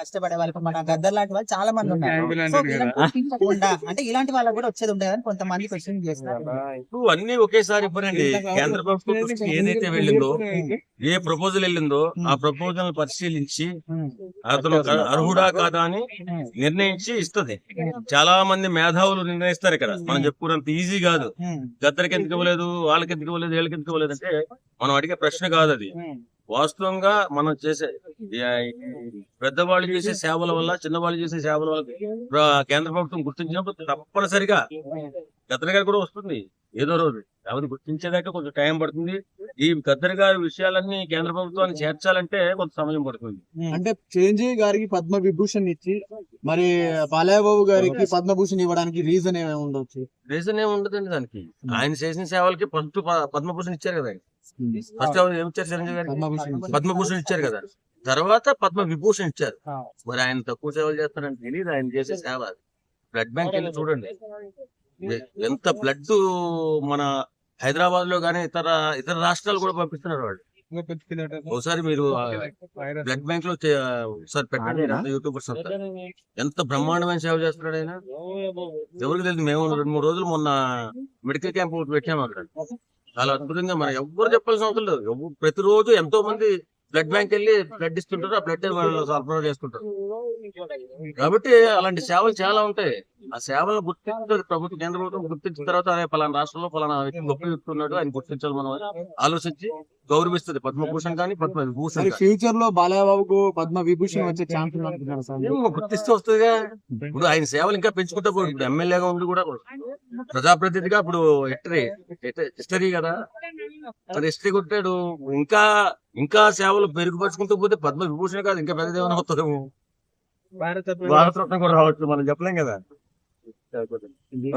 కష్టపడే వాళ్ళు మన గద్దర్ లాంటి వాళ్ళు చాలా మంది ఉన్నారు. అంటే ఇలాంటి వాళ్ళకి కూడా వచ్చేది ఉంటుంది అని కొంతమంది క్వశ్చన్ చేస్తారు. ఇప్పుడు అన్ని ఒకేసారి ఇవ్వరండి కేంద్ర ప్రభుత్వం ఏదైతే వెళ్ళిందో ఏ ప్రపోజల్ వెళ్ళిందో ఆ ప్రపోజల్ పరిశీలించి అతను అర్హుడా కాదా అని నిర్ణయించి ఇస్తది. చాలా మంది మేధావులు నిర్ణయిస్తారు ఇక్కడ. మనం చెప్పుకున్నంత ఈజీ కాదు. గద్దరికి ఎందుకు ఇవ్వలేదు వాళ్ళకి ఎందుకు ఇవ్వలేదు వీళ్ళకి ఎందుకు ఇవ్వలేదు అంటే మనం అడిగే ప్రశ్న కాదు అది వాస్తవంగా మనం చేసే పెద్దవాళ్ళు చేసే సేవల వల్ల చిన్నవాళ్ళు చేసే సేవల వల్ల కేంద్ర ప్రభుత్వం గుర్తించినప్పుడు తప్పనిసరిగా గద్దర్ గారు కూడా వస్తుంది. ఏదో రోజు. అవన్నీ గుర్తించేదాకా కొంచెం టైం పడుతుంది. ఈ గద్దర్ గారి విషయాలన్నీ కేంద్ర ప్రభుత్వాన్ని చేర్చాలంటే కొంత సమయం పడుతుంది. అంటే చిరంజీవి గారికి పద్మ విభూషణ్ ఇచ్చి మరి బాలయ్యబాబు గారికి పద్మభూషణ్ ఇవ్వడానికి రీజన్ ఏమేమి ఉండొచ్చు? రీజన్ ఏమి ఉండదండి దానికి. ఆయన చేసిన సేవలకి ఫస్ట్ పద్మభూషణ్ ఇచ్చారు కదా ఫస్ట్ ఏమి ఇచ్చారు చిరంజీవి గారికి? పద్మభూషణ్ ఇచ్చారు. కదా. తర్వాత పద్మ విభూషణ్ ఇచ్చారు మరి ఆయన తక్కువ సేవలు చేస్తారని తెలియదు ఆయన చేసే సేవ. బ్లడ్ బ్యాంక్ వెళ్ళి చూడండి. ఎంత బ్లడ్ మన హైదరాబాద్లో గానీ ఇతర ఇతర రాష్ట్రాలు కూడా పంపిస్తున్నారు వాళ్ళు. ఒకసారి మీరు బ్లడ్ బ్యాంక్లో ఒకసారి పెట్టండి. యూట్యూబర్స్ అంతా ఎంత బ్రహ్మాండమైన సేవ చేస్తున్నాడు ఆయన? ఎవరికి తెలియదు మేము రెండు మూడు రోజులు మొన్న మెడికల్ క్యాంప్ పెట్టాము అక్కడ. చాలా అద్భుతంగా మనం ఎవ్వరు చెప్పాల్సిన అవసరం లేదు. ప్రతిరోజు ఎంతో మంది బ్లడ్ బ్యాంక్ వెళ్ళి బ్లడ్ ఇస్తుంటారు. ఆ బ్లడ్ వాళ్ళు సరఫరా చేసుకుంటారు. కాబట్టి అలాంటి సేవలు చాలా ఉంటాయి. ఆ సేవలను గుర్తించాలి ప్రభుత్వం కేంద్ర ప్రభుత్వం గుర్తించిన తర్వాత అదే పలానా రాష్ట్రంలో పలానా వ్యక్తి గొప్ప చెప్తున్నాడు ఆయన గుర్తించాలి మనం అని ఆలోచించి గౌరవిస్తుంది. పద్మభూషణ్ కానీ పద్మ విభూషణ్. ఫ్యూచర్లో బాలయ్యబాబుకు పద్మ విభూషణ్ వచ్చే ఛాన్స్ అనుకుంటున్నారు సార్. ఏమో గుర్తిస్తే వస్తుందిగా. ఇప్పుడు ఆయన సేవలు ఇంకా పెంచుకుంటా పోయి ఇప్పుడు ఎమ్మెల్యేగా ఉండి కూడా ప్రజాప్రతినిధిగా ఇప్పుడు హిస్టరీ హిస్టరీ కదా. అది హిస్టరీ కొట్టాడు. ఇంకా ఇంకా సేవలు మెరుగుపరుచుకుంటూ పోతే పద్మ విభూషణ కాదు ఇంకా పెద్దదేమైనా అవుతుందేమో. భారతరత్న కూడా రావచ్చు మనం చెప్పలేం కదా. Gel bakalım. Şimdi...